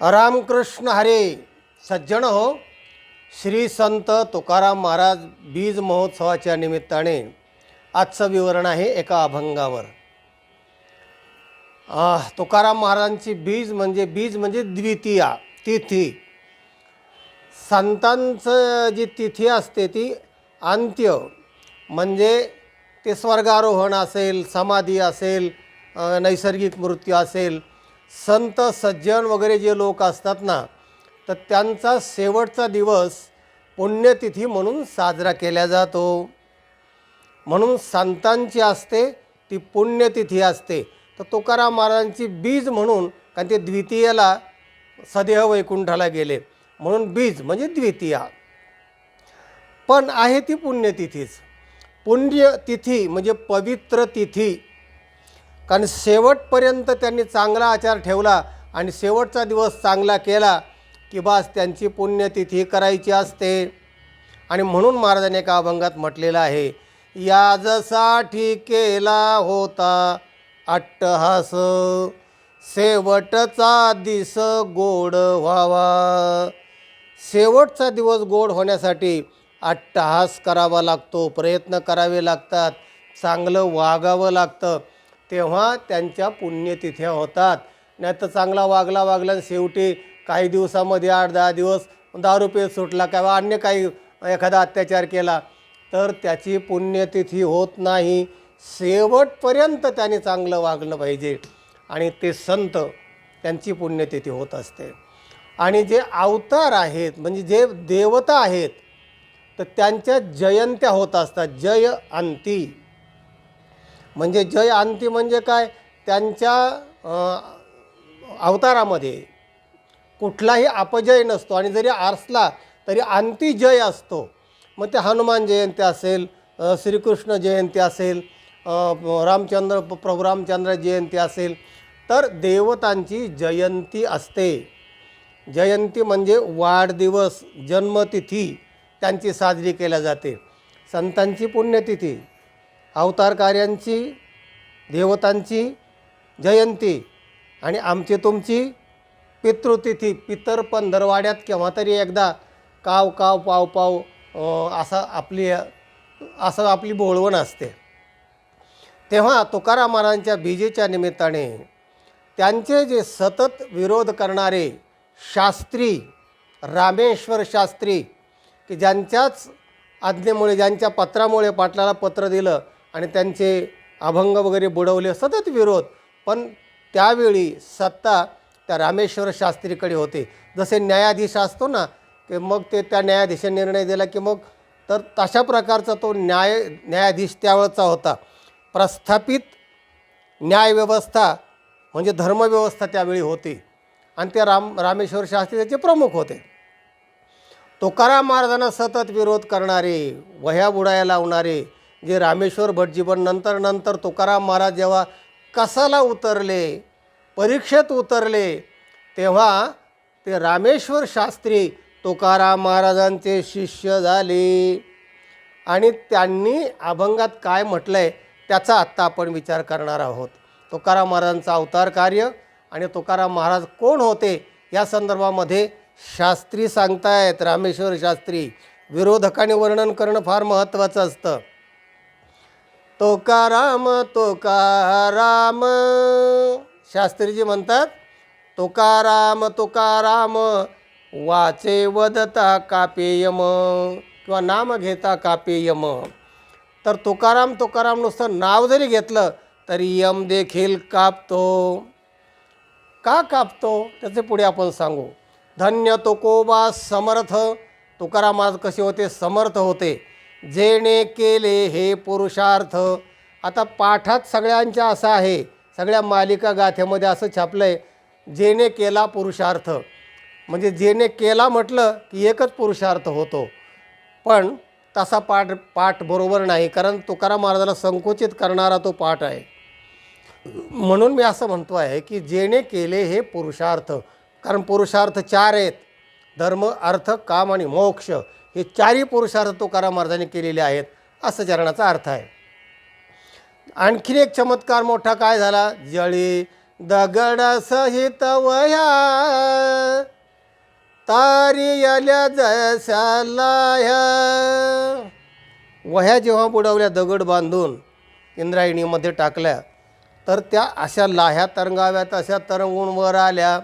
रामकृष्ण हरे सज्जन हो. श्री संत तुकाराम महाराज बीज महोत्सवाच्या निमित्ताने आजचं विवरण आहे एका अभंगावर. तुकाराम महाराजांची बीज म्हणजे बीज म्हणजे द्वितीया तिथी. संतांचं जी तिथी असते ती अंत्य म्हणजे ते स्वर्गारोहण असेल समाधी असेल नैसर्गिक मृत्यू असेल संत सज्जन वगैरे जे लोक असतात ना तर त्यांचा शेवटचा दिवस पुण्यतिथी म्हणून साजरा केला जातो. म्हणून संतांची असते ती पुण्यतिथी असते. तर तुकाराम महाराजांची बीज म्हणून कारण ते द्वितीयेला सदेह वैकुंठाला गेले. म्हणून बीज म्हणजे द्वितीया. पण आहे ती पुण्यतिथीच. पुण्यतिथी म्हणजे पवित्र तिथी. कारण शेवटपर्यंत त्यांनी चांगला आचार ठेवला आणि शेवटचा दिवस चांगला केला की बास त्यांची पुण्यतिथी करायची असते. आणि म्हणून महाराजांनी एका अभंगात म्हटलेलं आहे याजसाठी केला होता अट्टहास शेवटचा दिस गोड व्हावा. शेवटचा दिवस गोड होण्यासाठी अट्टहास करावा लागतो प्रयत्न करावे लागतात चांगलं वागावं लागतं. तेव्हा त्यांच्या पुण्यतिथ्या होतात. नाही तर चांगला वागला वागला शेवटी काही दिवसामध्ये आठ दहा दिवस दारू पेज सुटला किंवा अन्य काही एखादा अत्याचार केला तर त्याची पुण्यतिथी होत नाही. शेवटपर्यंत त्याने चांगलं वागलं पाहिजे आणि ते संत त्यांची पुण्यतिथी होत असते. आणि जे अवतार आहेत म्हणजे जे देवता आहेत तर त्यांच्या जयंत्या होत असतात. जय अंती. म्हणजे जय अंती म्हणजे काय? त्यांच्या अवतारामध्ये कुठलाही अपजय नसतो. आणि जरी आरसला तरी अंती जय असतो. मग ते हनुमान जयंती असेल श्रीकृष्ण जयंती असेल रामचंद्र प्रभू रामचंद्र जयंती असेल तर देवतांची जयंती असते. जयंती म्हणजे वाढदिवस जन्मतिथी त्यांची साजरी केल्या जाते. संतांची पुण्यतिथी अवतारकार्यांची देवतांची जयंती आणि आमची तुमची पितृतिथी पितर पंधरवाड्यात केव्हा तरी एकदा काव काव पाव पाव असा आपली असं आपली बोळवण असते. तेव्हा तुकाराम महाराजांच्या बीजेच्या निमित्ताने त्यांचे जे सतत विरोध करणारे शास्त्री रामेश्वर शास्त्री की ज्यांच्याच आज्ञेमुळे ज्यांच्या पत्रामुळे पाटलाला पत्र दिलं आणि त्यांचे अभंग वगैरे बुडवले सतत विरोध. पण त्यावेळी सत्ता त्या रामेश्वर शास्त्रीकडे होते. जसे न्यायाधीश असतो ना की मग ते त्या न्यायाधीशाने निर्णय दिला की मग तर तशा प्रकारचा तो न्याय न्यायाधीश त्यावेळचा होता. प्रस्थापित न्यायव्यवस्था म्हणजे धर्मव्यवस्था त्यावेळी होती. आणि ते राम रामेश्वर शास्त्री त्याचे प्रमुख होते. तुकाराम महाराजांना सतत विरोध करणारे वह्या बुडाया लावणारे जे रामेश्वर भटजी पण नंतर नंतर तुकाराम महाराज जेव्हा कसाला उतरले परीक्षेत उतरले तेव्हा ते रामेश्वर शास्त्री तुकाराम महाराजांचे शिष्य झाले. आणि त्यांनी अभंगात काय म्हटलं आहे त्याचा आत्ता आपण विचार करणार आहोत. तुकाराम महाराजांचं अवतार कार्य आणि तुकाराम महाराज कोण होते या संदर्भामध्ये शास्त्री सांगतायत. रामेश्वर शास्त्री विरोधकाने वर्णन करणं फार महत्त्वाचं असतं. तुकाराम तुकाराम शास्त्रीजी म्हणतात तुकाराम तुकाराम वाचे वदता कापेयम किंवा नाम घेता कापेयम. तर तुकाराम तुकाराम नुसतं नाव जरी घेतलं तरी यम देखील कापतो. का कापतो? त्याचे पुढे आपण सांगू. धन्य तुकोबा समर्थ. तुकाराम आज कसे होते? समर्थ होते. जेणे केले हे पुरुषार्थ. आता पाठात सगळ्यांच्या असं आहे सगळ्या मालिका गाथेमध्ये असं छापलं आहे जेणे केला पुरुषार्थ. म्हणजे जेणे केला म्हटलं की एकच पुरुषार्थ होतो. पण तसा पाठ पाठ बरोबर नाही कारण तुकाराम महाराजाला संकुचित करणारा तो पाठ आहे. म्हणून मी असं म्हणतो आहे की जेणे केले हे पुरुषार्थ कारण पुरुषार्थ चार आहेत. धर्म अर्थ काम आणि मोक्ष. हे चारही पुरुषार्थ तुकाराम महाराजांनी केलेले आहेत असं चरणाचा अर्थ आहे. आणखीन एक चमत्कार मोठा काय झाला? जळी दगड सहित वया तारी आल्या जसा लाह्या. वह्या जेव्हा बुडवल्या दगड बांधून इंद्रायणीमध्ये टाकल्या तर त्या अशा लाह्या तरंगाव्यात अशा तरंगून वर आल्या.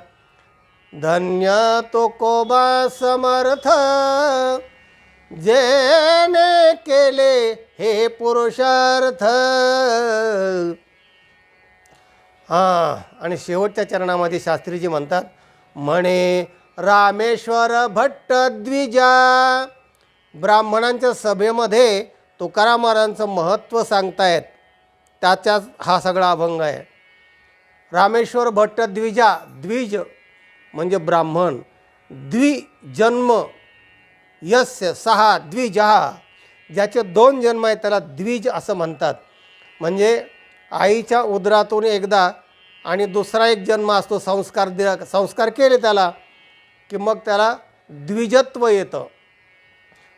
धन्य तो कोबा समर्थ जेने केले हे पुरुषार्थ. हां आणि शेवटच्या चरणामध्ये शास्त्रीजी म्हणतात म्हणे रामेश्वर भट्ट द्विजा. ब्राह्मणांच्या सभेमध्ये तुकारामारांचं महत्त्व सांगतायत. त्याचाच हा सगळा अभंग आहे. रामेश्वर भट्ट द्विजा द्विज म्हणजे ब्राह्मण. द्विजन्म. यस्य सहा द्विजहा ज्याचे दोन जन्म आहेत त्याला द्विज असं म्हणतात. म्हणजे आईच्या उदरातून एकदा आणि दुसरा एक जन्म असतो संस्कार दिला संस्कार केले त्याला की मग त्याला द्विजत्व येतं.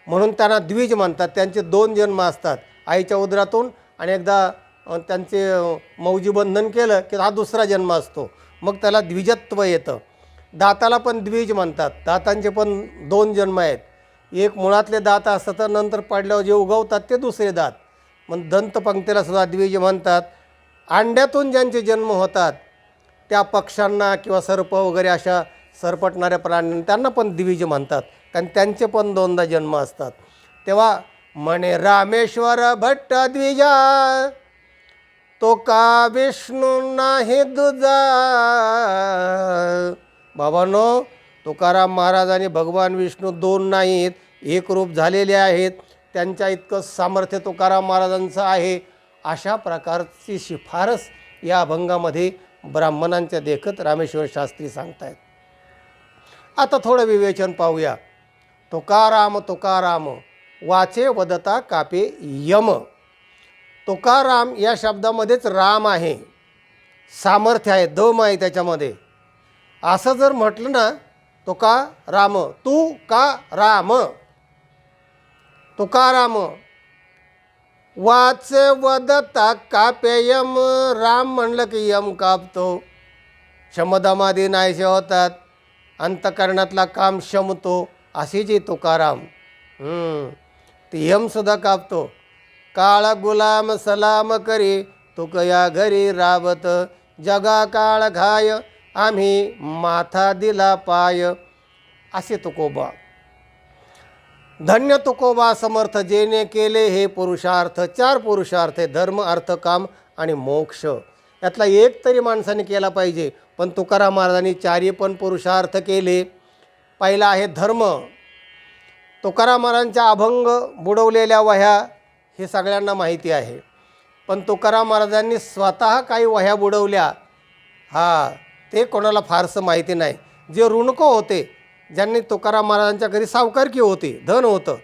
म्हणून त्यांना द्विज म्हणतात. त्यांचे दोन जन्म असतात. आईच्या उदरातून आणि एकदा त्यांचे मौजीबंधन केलं की हा दुसरा जन्म असतो. मग त्याला द्विजत्व येतं. दाताला पण द्विज म्हणतात. दातांचे पण दोन जन्म आहेत. एक मुळातले दात असतात तर नंतर पडल्यावर जे उगवतात ते दुसरे दात. मग दंतपंक्तीला सुद्धा द्विज म्हणतात. अंड्यातून ज्यांचे जन्म होतात त्या पक्ष्यांना किंवा सर्प वगैरे अशा सरपटणाऱ्या प्राण्यांना त्यांना पण द्विज म्हणतात. कारण त्यांचे पण दोनदा जन्म असतात. तेव्हा म्हणे रामेश्वर भट्ट द्विजा तो का विष्णू नाही दुजा? बाबांनो तुकाराम महाराज आणि भगवान विष्णू दोन नाहीत. एकरूप झालेले आहेत. त्यांच्या इतकं सामर्थ्य तुकाराम महाराजांचं आहे. अशा प्रकारची शिफारस या अभंगामध्ये ब्राह्मणांच्या देखत रामेश्वर शास्त्री सांगतायत. आता थोडं विवेचन पाहूया. तुकाराम तुकाराम वाचे वदता कापे यम. तुकाराम या शब्दामध्येच राम आहे. सामर्थ्य आहे दम आहे त्याच्यामध्ये. असं जर म्हटलं ना तुका राम तू का राम? तुकाराम वाच वदता कापे यम राम म्हणलं की यम कापतो. शमदमादी नाहीसे होतात अंतकरणातला काम शमतो अशी जी तुकाराम. ती यमसुद्धा कापतो. काळ गुलाम सलाम करी तुक या घरी राबत. जगा काळ घाय आम्ही माथा दिला पाय. असे तुकोबा. धन्य तुकोबा समर्थ जेने केले हे पुरुषार्थ चार पुरुषार्थ आहे धर्म अर्थ काम आणि मोक्ष. यातला एक तरी माणसाने केला पाहिजे पण तुकाराम महाराजांनी चारी पण पुरुषार्थ केले. पहिला आहे धर्म. तुकाराम महाराजांच्या अभंग बुडवलेल्या वह्या हे सगळ्यांना माहिती आहे. पण तुकाराम महाराजांनी स्वतः काही वह्या बुडवल्या. हा ते कोणाला फारसं माहिती नाही. जे ऋणको होते ज्यांनी तुकाराम महाराजांच्या घरी सावकारकी होती धन होतं.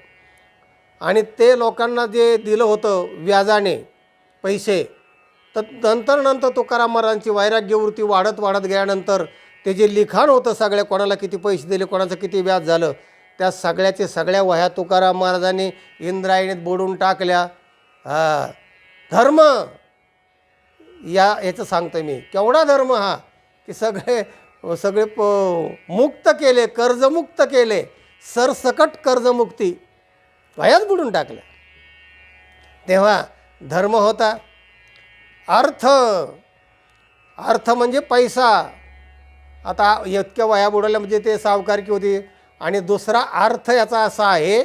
आणि ते लोकांना जे दिलं होतं व्याजाने पैसे तर नंतर नंतर तुकाराम महाराजांची वैराग्यवृत्ती वाढत वाढत गेल्यानंतर ते जे लिखाण होतं सगळ्या कोणाला किती पैसे दिले कोणाचं किती व्याज झालं त्या सगळ्याचे सगळ्या वह्या तुकाराम महाराजांनी इंद्रायणीत बोडून टाकल्या. हा धर्म. या याचं सांगतो मी. केवढा धर्म हा की सगळे सगळे प मुक्त केले कर्जमुक्त केले सरसकट कर्जमुक्ती वयाच बुडून टाकल्या. तेव्हा धर्म होता. अर्थ अर्थ म्हणजे पैसा. आता इतक्या वया बुडवल्या म्हणजे ते सावकारकी होती. आणि दुसरा अर्थ याचा असा आहे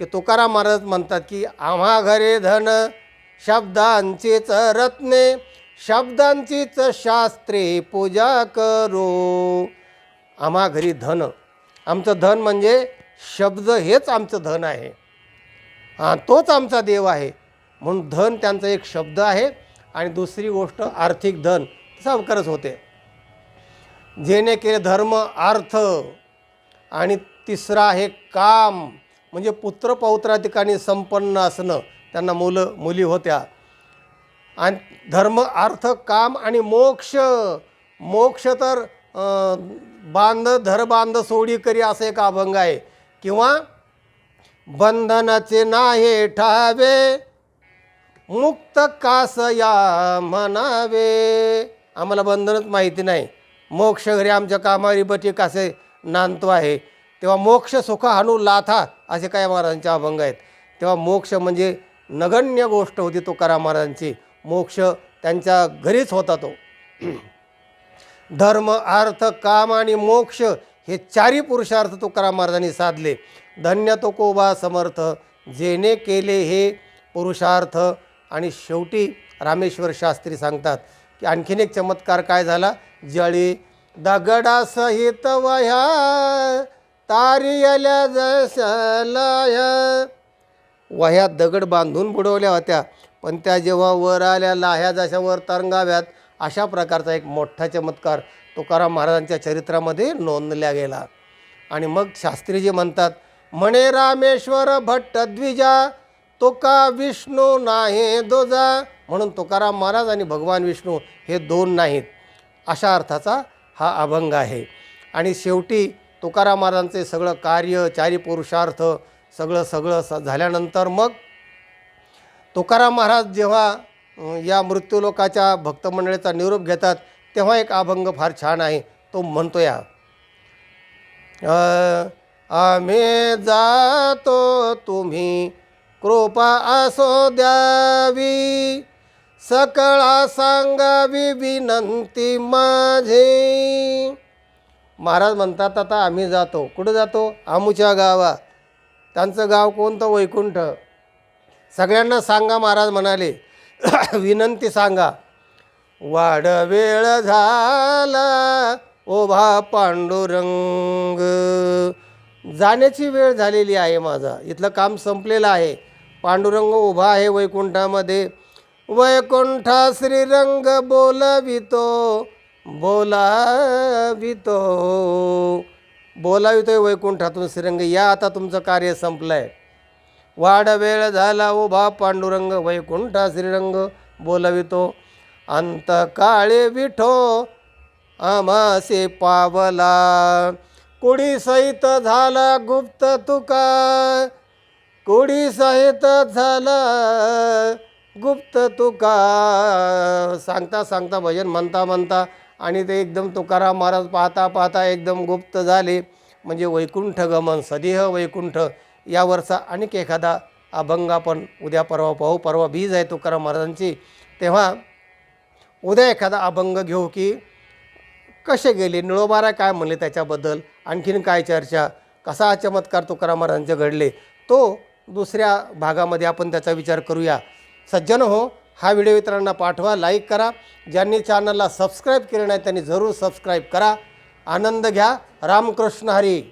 की तुकाराम महाराज म्हणतात की आम्हा घरे धन शब्दांचेच रत्ने शब्दांचीच शास्त्रे पूजा करो. आम्हा घरी धन. आमचं धन म्हणजे शब्द हेच आमचं धन आहे. हां तोच आमचा देव आहे. म्हणून धन त्यांचा एक शब्द आहे. आणि दुसरी गोष्ट आर्थिक धन. सावकारच होते. जेणे केले धर्म अर्थ. आणि तिसरा आहे काम. म्हणजे पुत्र पौत्रा ठिकाणी संपन्न असणं. त्यांना मुलं मुली होत्या. आणि धर्म अर्थ काम आणि मोक्ष. मोक्ष तर बांध धर बांध सोडी करी असं एक अभंग आहे. किंवा बंधनाचे नाही ठावे मुक्त कास या म्हणावे. आम्हाला बंधनच माहिती नाही. मोक्ष घरी आमच्या कामारी बटी कासे नांदतो आहे. तेव्हा मोक्ष सुख हानू लाथा असे काय महाराजांचे अभंग आहेत. तेव्हा मोक्ष म्हणजे नगण्य गोष्ट होती तुकाराम महाराजांची. मोक्ष त्यांच्या घरीच होता तो. धर्म अर्थ काम आणि मोक्ष हे चारी पुरुषार्थ तुकाराम महाराजांनी साधले. धन्य तो कोबा समर्थ जेने केले हे पुरुषार्थ. आणि शेवटी रामेश्वर शास्त्री सांगतात की आणखीन एक चमत्कार काय झाला? जळी दगडासहित वह्या तारियल्या जसलया वह्या दगड बांधून बुडवल्या होत्या. पण त्या जेव्हा वर आल्या लाह्या जशा वर तरंगाव्यात अशा प्रकारचा एक मोठा चमत्कार तुकाराम महाराजांच्या चरित्रामध्ये नोंदल्या गेला. आणि मग शास्त्रीजी म्हणतात म्हणे रामेश्वर भट्ट द्विजा तुका विष्णू नाही दोजा. म्हणून तुकाराम महाराज आणि भगवान विष्णू हे दोन नाहीत. अशा अर्थाचा हा अभंग आहे. आणि शेवटी तुकाराम महाराजांचे सगळं कार्य चारी पुरुषार्थ सगळं सगळं स झाल्यानंतर मग तुकाराम महाराज जेव्हा या मृत्यूलोकाच्या भक्तमंडळीचा निरोप घेतात तेव्हा एक अभंग फार छान आहे. तो म्हणतो या आम्ही जातो तुम्ही कृपा असो द्यावी सकळा सांगावी विनंती माझी. महाराज म्हणतात आता आम्ही जातो. कुठं जातो? आमुच्या गावा त्यांचं गाव कोणतं? वैकुंठ. सगळ्यांना सांगा महाराज म्हणाले. विनंती सांगा. वाढ वेळ झाला ओभा पांडुरंग. जाण्याची वेळ झालेली आहे माझा. इथलं काम संपलेलं आहे. पांडुरंग उभा आहे वैकुंठामध्ये. वैकुंठा श्रीरंग बोलावितो बोलावितो. बोलावितोय वैकुंठातून श्रीरंग या आता तुमचं कार्य संपलं आहे वाढ वेळ झाला उभा पांडुरंग वैकुंठा श्रीरंग बोलावितो. अंत काळे विठो आमासे पावला. कुडी सहित झाला गुप्त तुका. कुडी सहित झाला गुप्त तुका. सांगता सांगता भजन म्हणता म्हणता आणि ते एकदम तुकाराम महाराज पाहता पाहता एकदम गुप्त झाले. म्हणजे वैकुंठ गमन सदेह वैकुंठ यावरचा आणिक एखादा अभंग आपण उद्या परवा पाहू. परवा बीज आहे तुकाराम महाराजांची. तेव्हा उद्या एखादा अभंग घेऊ की कसे गेले निळोबारा काय म्हणले त्याच्याबद्दल आणखीन काय चर्चा कसा चमत्कार तुकाराम महाराजांचे घडले तो दुसऱ्या भागामध्ये आपण त्याचा विचार करूया. सज्जन हो हा व्हिडिओ इतरांना पाठवा लाईक करा. ज्यांनी चॅनलला सबस्क्राईब केले नाही त्यांनी जरूर सबस्क्राईब करा. आनंद घ्या. रामकृष्ण हरी.